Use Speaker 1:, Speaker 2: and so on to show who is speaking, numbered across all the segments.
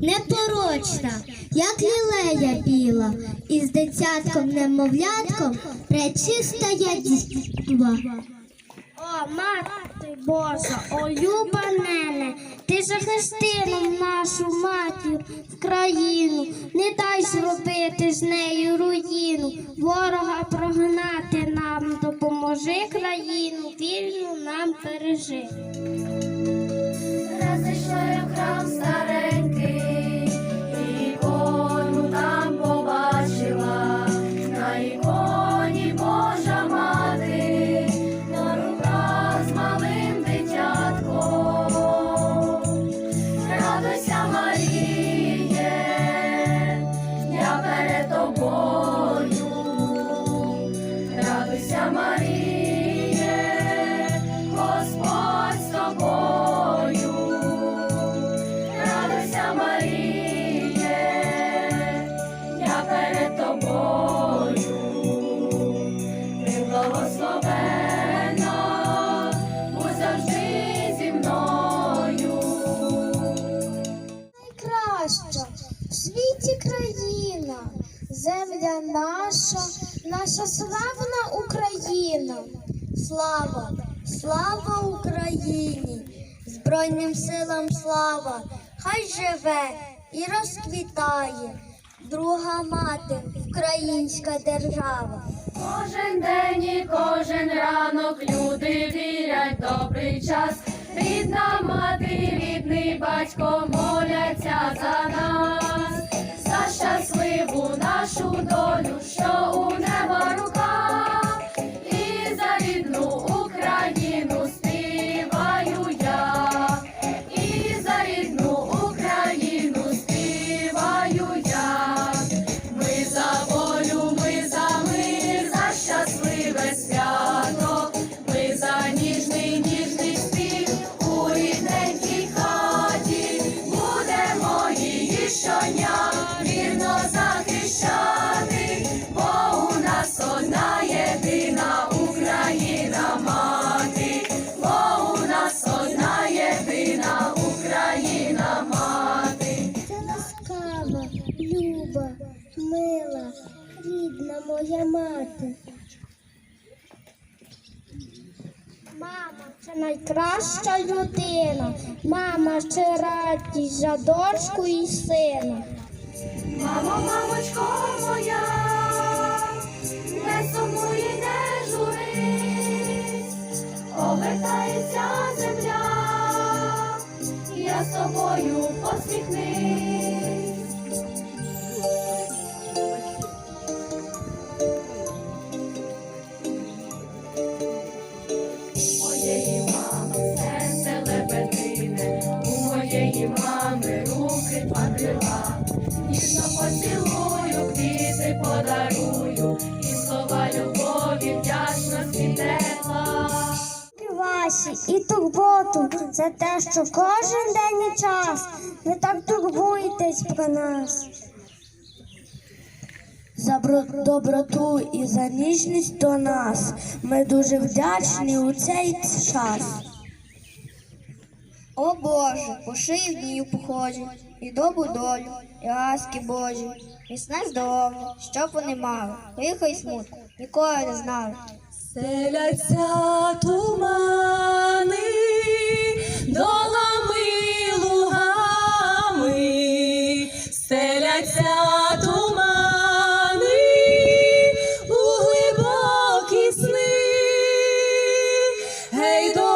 Speaker 1: непорочна, як лілея біла, із дитятком немовлятком пречистая діва.
Speaker 2: О, мати Божа, о люба мене, ти захисти нам нашу матір в країну, не дай зробити з нею руїну, ворога прогнати нам, допоможи країну, вільну нам бережи.
Speaker 3: Господь з тобою. Радуйся, Маріє, я перед тобою. Ти благословена, будь завжди зі мною.
Speaker 2: Найкраща в світі країна, земля наша, наша славна Україна. Слава, слава Україні, Збройним силам слава, хай живе і розквітає. Друга мати, українська держава.
Speaker 3: Кожен день і кожен ранок люди вірять добрий час. Рідна мати, рідний батько моляться за нас, за щасливу нашу долю, що у неба
Speaker 2: найкраща людина. Мама це радість за дочку і сина.
Speaker 3: Мамо, мамочко моя, не сумуй, і не журись, обертається земля, я з тобою посміхнись. Моєї мами руки два крила. Ніжно поцілую, квіти подарую, і слова любові, вдячності тепла.
Speaker 2: Ваші і турботу за те, що кожен день і час ви так турбуєтесь про нас.
Speaker 4: За доброту і за ніжність до нас. Ми дуже вдячні у цей час.
Speaker 1: О Боже, пошив днів похожі, і добу долю, і ласки Божі, і сне здоров'я, щоб вони мали, лихо й смутку, ніколи не знали.
Speaker 3: Селяться тумани, долами лугами, селяться тумани, у глибокі сни, гей до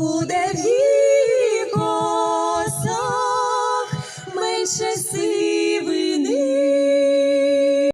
Speaker 3: puder vir.